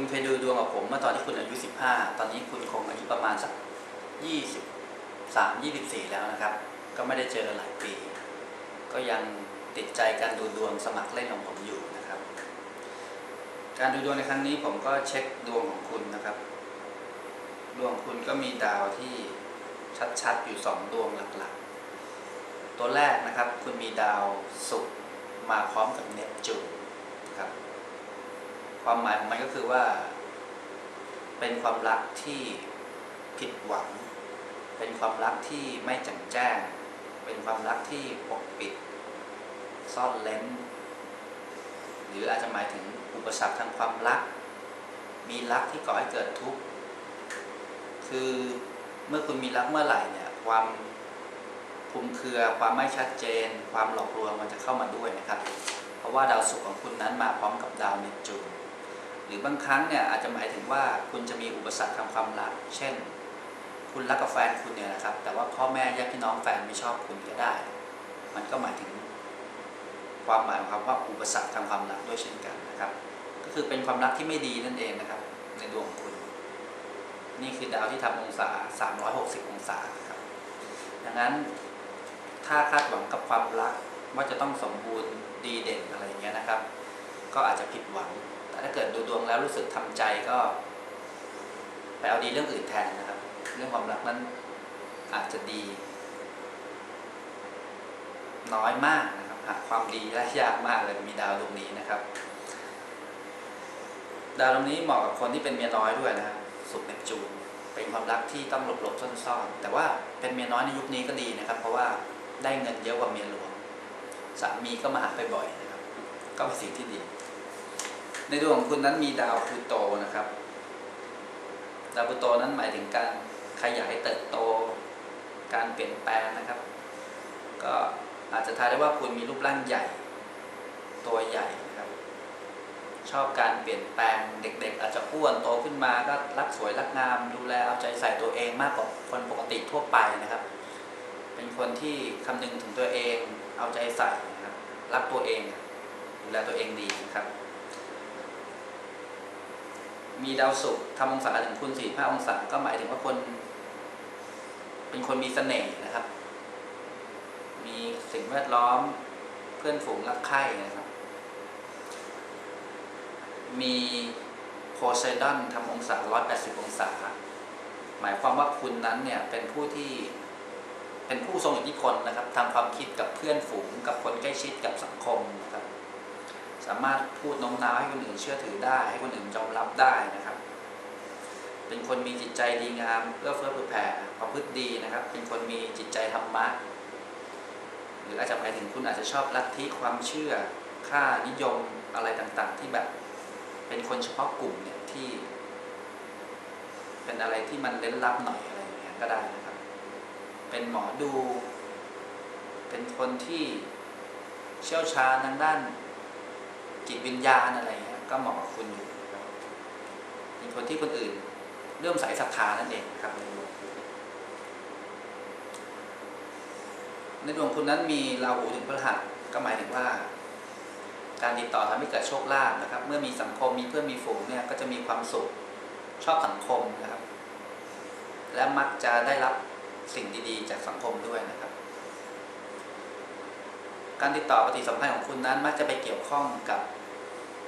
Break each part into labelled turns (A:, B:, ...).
A: คุณเคยดูดวงกับผมเมื่อตอนที่คุณอายุ 15 ตอนนี้คุณคงอายุประมาณสัก 23 24 แล้วนะครับ ก็ไม่ได้เจอกันหลายปี ก็ยังติดใจการดูดวงสมัครเล่นของผมอยู่นะครับ การดูดวงในครั้งนี้ผมก็เช็คดวงของคุณนะครับ ดวงคุณก็มีดาวที่ชัดๆ อยู่ 2 ดวงหลักๆ ตัวแรกนะครับ คุณมีดาวศุกร์มาพร้อมกับเนปจูน ความหมายของมันก็คือว่า เป็นความรักที่ผิดหวัง เป็นความรักที่ไม่แจ่มแจ้ง เป็นความรักที่ปกปิด ซ่อนเล้น หรืออาจจะหมายถึงอุปสรรคทางความรัก มีรักที่ก่อให้เกิดทุกข์ คือเมื่อคุณมีรักเมื่อไหร่เนี่ย ความคลุมเครือ ความไม่ชัดเจน ความหลอกลวงมันจะเข้ามาด้วยนะครับ เพราะว่าดาวศุกร์ของคุณนั้นมาพร้อมกับดาวเนจูน หรือบางครั้งเนี่ยอาจจะหมายถึงว่าคุณจะมีอุปสรรคทางความรัก เช่น คุณรักกับแฟนคุณเนี่ยนะครับ แต่ว่าพ่อแม่ญาติพี่น้องแฟนไม่ชอบคุณก็ได้ มันก็หมายถึง ความหมายของคำว่าอุปสรรคทางความรักด้วยเช่นกันนะครับ ก็คือเป็นความรักที่ไม่ดีนั่นเองนะครับ ในดวงคุณ นี่คือดาวที่ทำองศา 360 องศาครับดังนั้นถ้าคาดหวังกับความรักว่าจะต้องสมบูรณ์ดีเด่นอะไรอย่างเงี้ยนะครับ ก็อาจจะผิดหวัง ถ้าเกิดดูดวงแล้วรู้สึกทำใจก็ ไปเอาดีเรื่องอื่นแทนนะครับ เรื่องความรักนั้นอาจจะดี น้อยมากนะครับหาความดีได้ยากมากเลยมีดาวดวงนี้นะครับ ดาวดวงนี้เหมาะกับคนที่เป็นเมียน้อยด้วยนะครับสุขเนปจูนเป็นความรักที่ต้องหลบหลบๆซ่อนๆแต่ว่าเป็นเมียน้อยในยุคนี้ก็ดีนะครับ เพราะว่าได้เงินเยอะกว่าเมียหลวงสามีก็มาหาไปบ่อยนะครับ ก็เป็นสิ่งที่ดี ในดวงของคุณนั้นมีดาวพลูโตนะครับ ดาวพลูโตนั้นหมายถึงการขยายเติบโต การเปลี่ยนแปลงนะครับ ก็อาจจะทายได้ว่าคุณมีรูปร่างใหญ่ ตัวใหญ่นะครับ ชอบการเปลี่ยนแปลงเด็ก ๆ อาจจะอ้วนโตขึ้นมาก็รักสวยรักงาม ดูแลเอาใจใส่ตัวเองมากกว่าคนปกติทั่วไปนะครับ เป็นคนที่คำนึงถึงตัวเอง เอาใจใส่นะครับรักตัวเองดูแลตัวเองดีนะครับ มีดาวศุกร์ทำองศาถึงคุณสี่ห้าองศาก็หมายถึงว่าคน เป็นคนมีเสน่ห์นะครับ มีสิ่งแวดล้อมเพื่อนฝูงรักใคร่นะครับ มีโพไซดอนทำองศา180องศา หมายความว่าคุณนั้นเนี่ยเป็นผู้ที่เป็นผู้ทรงอิทธิพลนะครับทางความคิดกับเพื่อนฝูง กับคนใกล้ชิดกับสังคมนะครับ สามารถพูดโน้มน้าวให้คนอื่นเชื่อถือได้ ให้คนอื่นยอมรับได้นะครับ เป็นคนมีจิตใจดีงามเอื้อเฟื้อเผื่อแผ่ประพฤติดีนะครับ เป็นคนมีจิตใจธรรมะหรืออาจจะหมายถึงคุณอาจจะชอบลัทธิความเชื่อค่านิยมอะไรต่างๆ ที่แบบเป็นคนเฉพาะกลุ่มเนี่ยที่ เป็นอะไรที่มันเล้นลับหน่อยอะไรอย่างเงี้ยก็ได้นะครับ เป็นหมอดู เป็นคนที่เชี่ยวชาญทางด้าน จิตวิญญาณอะไรก็เหมาะกับคุณอยู่นะครับเป็นคนที่คนอื่น เริ่มใส่ศรัทธานั่นเองครับในดวงคุณในดวงคุณนั้นมีราหูถึงพฤหัสก็หมายถึงว่า การติดต่อทำให้เกิดโชคลาภนะครับ เมื่อมีสังคมมีเพื่อนมีฝูงเนี่ยก็จะมีความสุขชอบสังคมนะครับ และมักจะได้รับสิ่งดีๆ จากสังคมด้วยนะครับ การติดต่อปฏิสัมพันธ์ของคุณนั้นมักจะไปเกี่ยวข้องกับ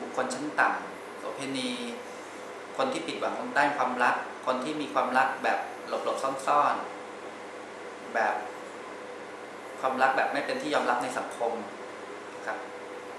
A: บุคคลชั้นต่ำโสเภณี คนที่ผิดหวังด้านความรัก คนที่มีความรักแบบหลบๆซ่อนๆ แบบความรักแบบไม่เป็นที่ยอมรับในสังคมครับ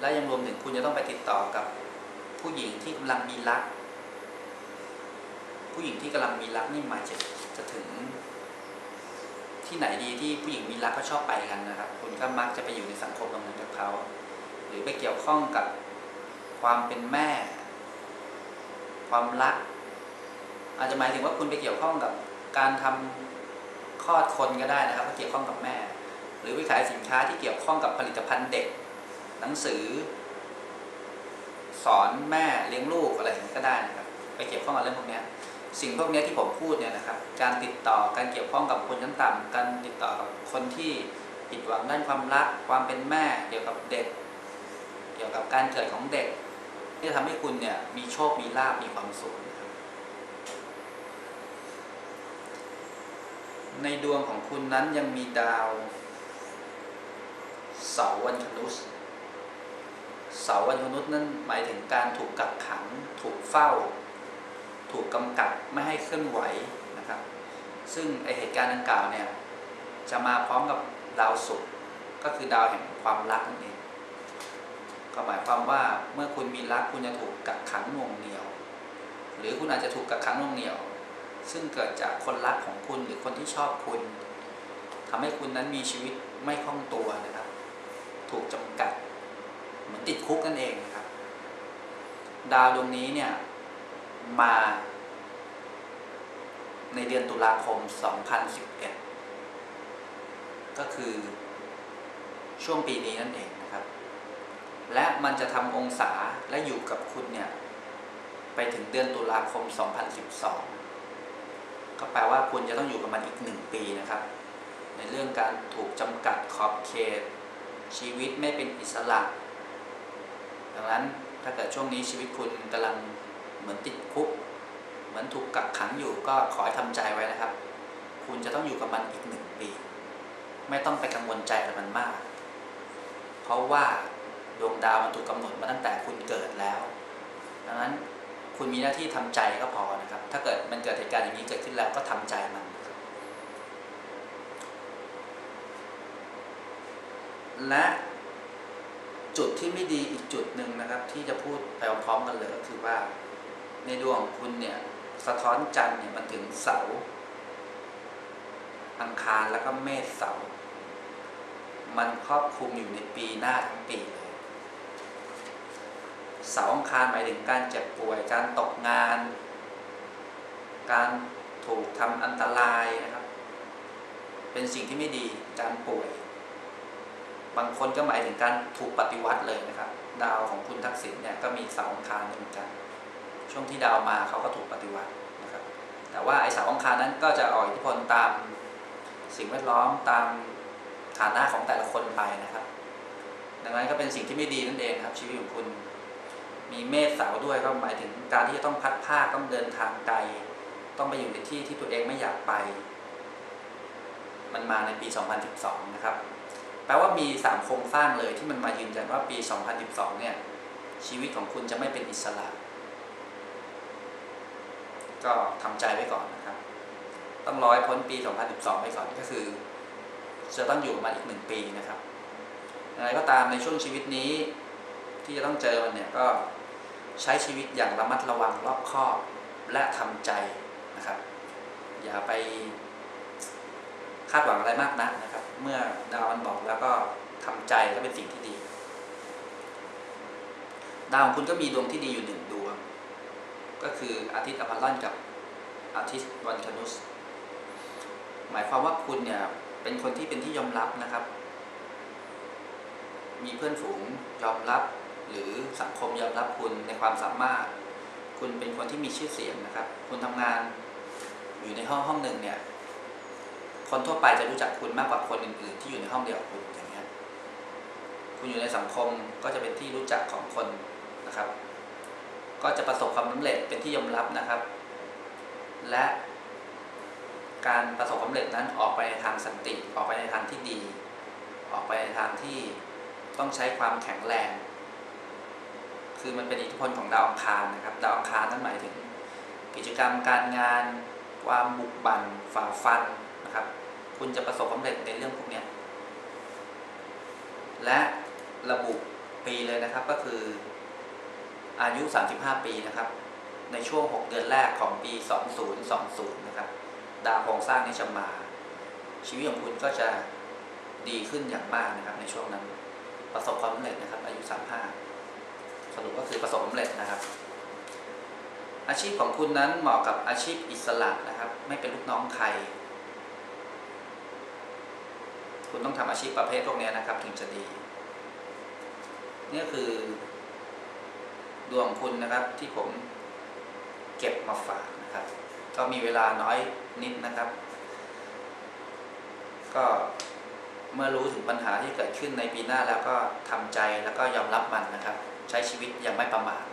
A: และยังรวมถึงคุณจะต้องไปติดต่อกับผู้หญิงที่กำลังมีรัก ผู้หญิงที่กำลังมีรักนี่หมายจะจะถึง ที่ไหนดีที่ผู้หญิงมีรักก็ชอบไปกันนะครับ คุณก็มักจะไปอยู่ในสังคมตรงนั้นกับเขา หรือไปเกี่ยวข้องกับความเป็นแม่ ความรัก อาจจะหมายถึงว่าคุณไปเกี่ยวข้องกับการทำคลอดคนก็ได้นะครับเกี่ยวข้องกับแม่ หรือไปขายสินค้าที่เกี่ยวข้องกับผลิตภัณฑ์เด็ก หนังสือ สอนแม่เลี้ยงลูกอะไรก็ได้นะครับ ไปเกี่ยวข้องกับเรื่องพวกนี้ สิ่งพวกนี้ที่ผมพูดเนี่ยนะครับ การติดต่อการเกี่ยวข้องกับคนชั้นต่ำการติดต่อกับคนที่ผิดหวังด้านความรัก ความเป็นแม่เกี่ยวกับเด็ก เกี่ยวกับการเกิดของเด็ก ที่จะทำให้คุณเนี่ยมีโชคมีลาบมีความสุขในดวงของคุณนั้นยังมีดาว เสาวันคนุสเสาวันคนุสนั่นหมายถึงการถูกกักขัง ถูกเฝ้า ถูกกำกับไม่ให้เคลื่อนไหวนะครับ ซึ่งไอเหตุการณ์ดังกล่าวเนี่ยจะมาพร้อมกับดาวศุกร์ก็คือดาวแห่งความรักนั่นเองก็หมายความว่าเมื่อคุณมีรักคุณจะถูกกักขังน่วงเหนียว หรือคุณอาจจะถูกกักขังน่วงเหนียว ซึ่งเกิดจากคนรักของคุณหรือคนที่ชอบคุณทำให้คุณนั้นมีชีวิตไม่คล่องตัวนะครับ ถูกจำกัด เหมือนติดคุกนั่นเองนะครับ ดาวดวงนี้เนี่ย มาในเดือนตุลาคม 2011 ก็คือช่วงปีนี้นั่นเองนะครับ และมันจะทำองศาและอยู่กับคุณเนี่ย ไปถึงเดือนตุลาคม 2012 ก็แปลว่าคุณจะต้องอยู่กับมันอีกหนึ่งปีนะครับ ในเรื่องการถูกจำกัดขอบเขต ชีวิตไม่เป็นอิสระ ดังนั้นถ้าเกิดช่วงนี้ชีวิตคุณกำลัง เหมือนติดคุก เหมือนถูกกักขังอยู่ก็ขอให้ทำใจไว้นะครับ คุณจะต้องอยู่กับมันอีกหนึ่งปี ไม่ต้องไปกังวลใจกับมันมาก เพราะว่าดวงดาวมันถูกกำหนดมาตั้งแต่คุณเกิดแล้ว ดังนั้นคุณมีหน้าที่ทำใจก็พอนะครับ ถ้าเกิดมันเกิดเหตุการณ์อย่างนี้เกิดขึ้นแล้วก็ทำใจมัน และจุดที่ไม่ดีอีกจุดหนึ่งนะครับ ที่จะพูดไปพร้อมๆกันเลยก็คือว่า ในดวงของคุณเนี่ยสะท้อนจันทร์เนี่ยมันถึงเสาอังคารแล้วก็เมษเสา มันครอบคลุมอยู่ในปีหน้าทั้งปีเลยเสาอังคารหมายถึงการเจ็บป่วย การตกงาน การถูกทำอันตรายนะครับ เป็นสิ่งที่ไม่ดีการป่วย บางคนก็หมายถึงการถูกปฏิวัติเลยนะครับ ดาวของคุณทักษิณเนี่ยก็มีเสาอังคารเหมือนกัน ช่วงที่ดาวมาเขาก็ถูกปฏิวัตินะครับ แต่ว่าไอเสาร์อังคารนั้นก็จะออกอิทธิพลตามสิ่งแวดล้อมตามฐานะของแต่ละคนไปนะครับ ดังนั้นก็เป็นสิ่งที่ไม่ดีนั่นเองครับ ชีวิตของคุณ มีเมษเสาร์ด้วยก็หมายถึงการที่จะต้องพัดผ้าต้องเดินทางไกล ต้องไปอยู่ในที่ที่ตัวเองไม่อยากไป มันมาในปี 2012 นะครับ แปลว่ามีสามโครงสร้างเลยที่มันมายืนยันว่าปี 2012 เนี่ยชีวิตของคุณจะไม่เป็นอิสระ ก็ทำใจไว้ก่อนนะครับ ต้องร้อยพ้นปี 2012 ไปก่อนก็คือ จะต้องอยู่มาอีกหนึ่งปีนะครับอะไรก็ตามในช่วงชีวิตนี้ ที่จะต้องเจอมันเนี่ยก็ใช้ชีวิตอย่างระมัดระวังรอบคอบและทำใจนะครับ อย่าไปคาดหวังอะไรมากนักนะครับ เมื่อดาวมันบอกแล้วก็ทำใจก็เป็นสิ่งที่ดี ดาวของคุณก็มีดวงที่ดีอยู่หนึ่งดวง ก็คืออาทิตย์อพอลลอนกับอาทิตย์วันคนุส หมายความว่าคุณเนี่ยเป็นคนที่เป็นที่ยอมรับนะครับ มีเพื่อนฝูงยอมรับ หรือสังคมยอมรับคุณในความสามารถ คุณเป็นคนที่มีชื่อเสียงนะครับ คุณทำงานอยู่ในห้องห้องหนึ่งเนี่ย คนทั่วไปจะรู้จักคุณมากกว่าคนอื่นๆ ที่อยู่ในห้องเดียวกับคุณอย่างเงี้ย คุณอยู่ในสังคมก็จะเป็นที่รู้จักของคนนะครับ ก็จะประสบความสำเร็จเป็นที่ยอมรับนะครับ และการประสบความสำเร็จนั้นออกไปในทางสันติออกไปในทางที่ดี ออกไปในทางที่ต้องใช้ความแข็งแรง คือมันเป็นอิทธิพลของดาวอังคารนะครับดาวอังคารนั้นหมายถึง กิจกรรมการงาน ความบุกบั่นฝ่าฟันนะครับ คุณจะประสบความสำเร็จในเรื่องพวกนี้และระบุปีเลยนะครับก็คือ อายุ 35 ปีนะครับ ในช่วง 6 เดือนแรกของปี 2020 นะครับ ดาวโครงสร้างนี้จะมา ชีวิตของคุณก็จะดีขึ้นอย่างมากนะครับ ในช่วงนั้นประสบความสำเร็จนะครับ อายุ 35 สรุปก็คือประสบความสำเร็จนะครับ อาชีพของคุณนั้นเหมาะกับอาชีพอิสระนะครับ ไม่เป็นลูกน้องใคร คุณต้องทำอาชีพประเภทพวกนี้นะครับ ถึงจะดีนี่คือ ดวงคุณนะครับที่ผมเก็บมาฝากนะครับ ก็มีเวลาน้อยนิดนะครับ ก็เมื่อรู้ถึงปัญหาที่เกิดขึ้นในปีหน้าแล้วก็ทำใจแล้วก็ยอมรับมันนะครับ ใช้ชีวิตอย่างไม่ประมาท